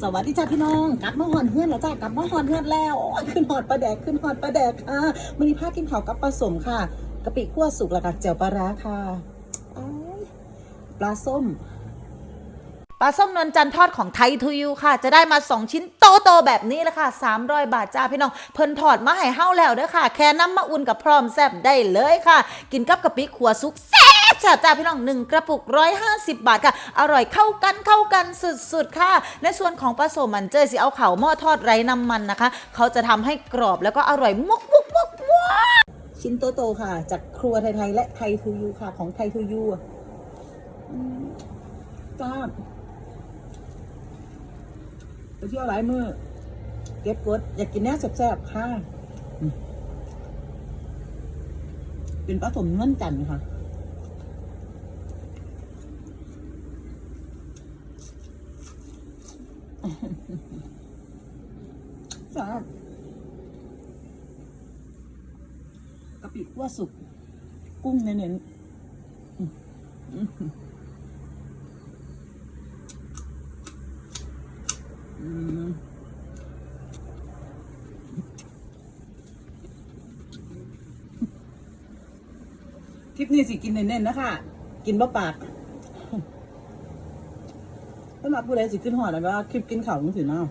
สวัสดีจ้าพี่น้องกลับมาหอนเพื่อนแล้วจ้ากลับมาหอนเพื่อนแล้วขึ้นหอดปลาแดกขึ้นหอดปลาแดกค่ะมันนี้ากินข้าวกับปลาสมค่ะกะปิขั่วสุกแล้วกับแจ่วปลาร้าค่ะปลาส้มปลาส้มนวลจันทอดของไทยทูยูค่ะ จะได้มา 2 ชิ้นโตๆแบบนี้แหละค่ะ 300 บาทจ้าพี่น้อง เพิ่นถอดมาให้เฮาแล้วเด้อค่ะ แค่น้ำมาอุ่นกับพร้อมแซ่บได้เลยค่ะ กินกับกะปิขัวซุกแซ่ แซ่บจ้าพี่น้อง1กระปุก 150 บาทค่ะ อร่อยเข้ากันเข้ากันสุดๆค่ะ ในส่วนของปลาส้มมันเจอสิเอาเข่าหม้อทอดไร้น้ำมันนะคะ เขาจะทำให้กรอบแล้วก็อร่อยมุกมุกมุกมุกชิ้นโตๆค่ะ จากครัวไทยๆและไทยทูยูค่ะ ของไทยทูยูจ้าไปเที่ยวหลายมือเก็บกดอยากกินแน่แซ่บๆค่ะ เป็นปลาสมเงื่อนจันทร์ค่ะ จ้ากะปิคั่วสุก กุ้งเน้นๆคลิปนี้สิกินเน้นๆนะคะ กินบ่ปาก ถ้ามาผู้ใดสิขึ้นหอดนะว่าคลิปกินเขาวมันสิเนาะ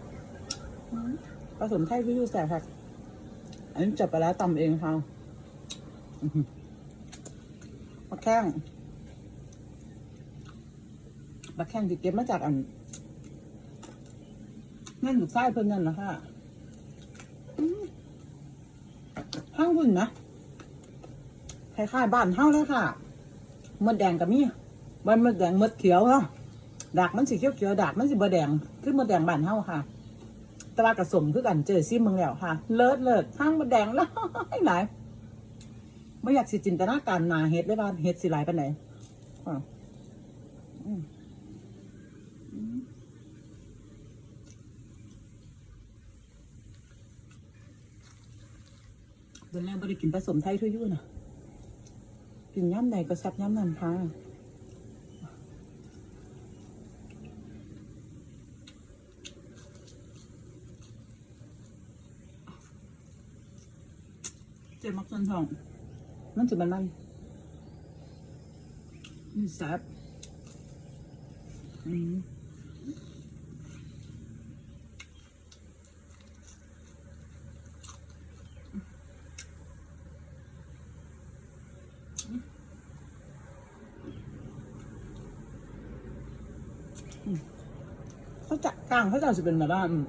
ผสมไทยพี่ยูแสบค่ะอันนี้จับไปแล้วตำเองค่ะมะแข้งมะแข้งที่เก็บมาจากอันนั่นอยู่ใต้เพิ่นนั่นนะคะห้างหุ่นนะคล้ายๆบ้านเฮาเลยค่ะมดแดงกับมีมันมดแดงมดเขียวเนาะ ดากมันสีเขียวเขียวๆดากมันสีบแดงคือมดแดงบานเฮาค่ะแตว่ากระสมคือกันเจอซิมเมืองแล้วค่ะ เลิศเลิศห้างมดแดงแล้วหลายไม่อยากสิจินตนาการหนาเฮ็ดเลยว่าเฮ็ดสิหลายปานไหนอะอืมอืมเดินแรกบริกินผสมไทยทุยุ่นะกินย่ำไหนก็แซ่บย่ำนั้นค่ะ เจ็บมักส่วนทอง มันจะมันมันนี่แซ่บอืมเขาจะกลางเขาจะจะเป็นแบบว่าอืม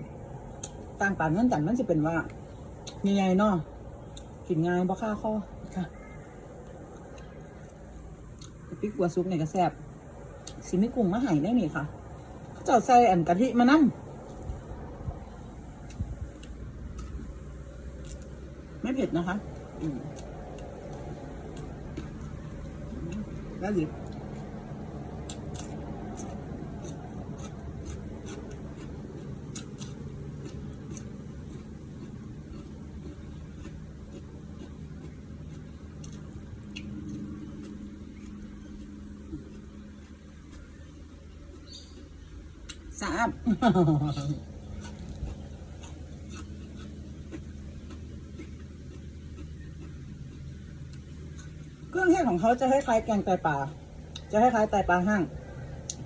ต่างป่านเงินจันมันจะเป็นว่าใหญ่ๆเนาะ กินง่ายบ่ค่าข้อค่ะพริกกัวซุปเนี่ยก็แซ่บสิไม่กุ้งมาหายได้นี่ค่ะเขาจะเอาใส่อันกะทิมานั่งไม่เผ็ดนะคะ อืมแล้วหยิบ สามเครื่องเทศของเขาจะคล้ายๆแกงไตปลา จะคล้ายๆไตปลาห้าง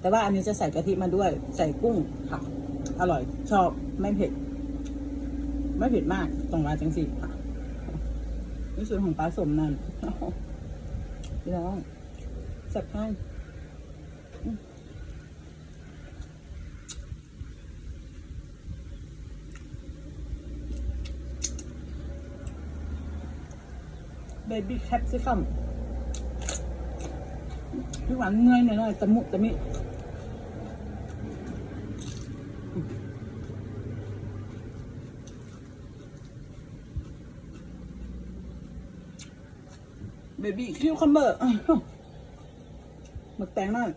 แต่ว่าอันนี้จะใส่กะทิมาด้วย ใส่กุ้งค่ะ อร่อย ชอบ ไม่เผ็ด ไม่เผ็ดมาก ตรงมาจังสิค่ะในส่วนของปลาสมนั่นพี่น้องจับให้ เบบี้แคปซิคัมพี่หวานเงยหน่อยๆตะมุตะมิเบบี้คิวคัมเบอร์มึกแตงนั่น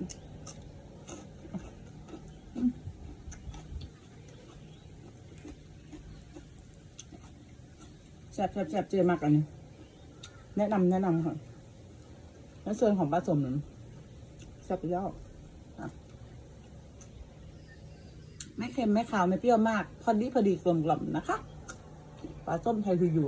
แซ่บแซ่บแซ่บเจอมากอันนี้ แนะนำแนะนำค่ะแล้วส่วนของปลาสมนั้นแซ่บยอะไม่เค็มไม่ขาวไม่เปรี้ยวมาก พอดีพอดีกลมกล่อมนะคะ ปลาส้มไทยคืออยู่